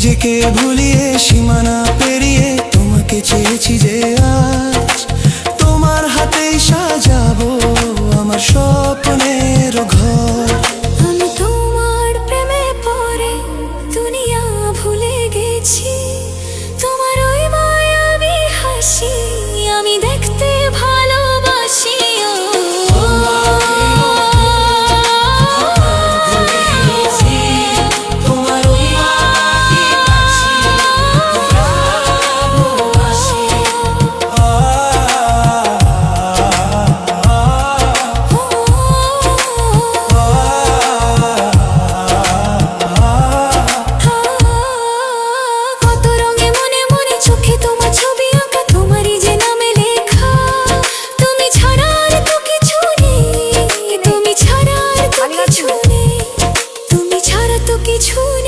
নিজেকে ভুলিয়ে সীমানা পেরিয়ে 起初。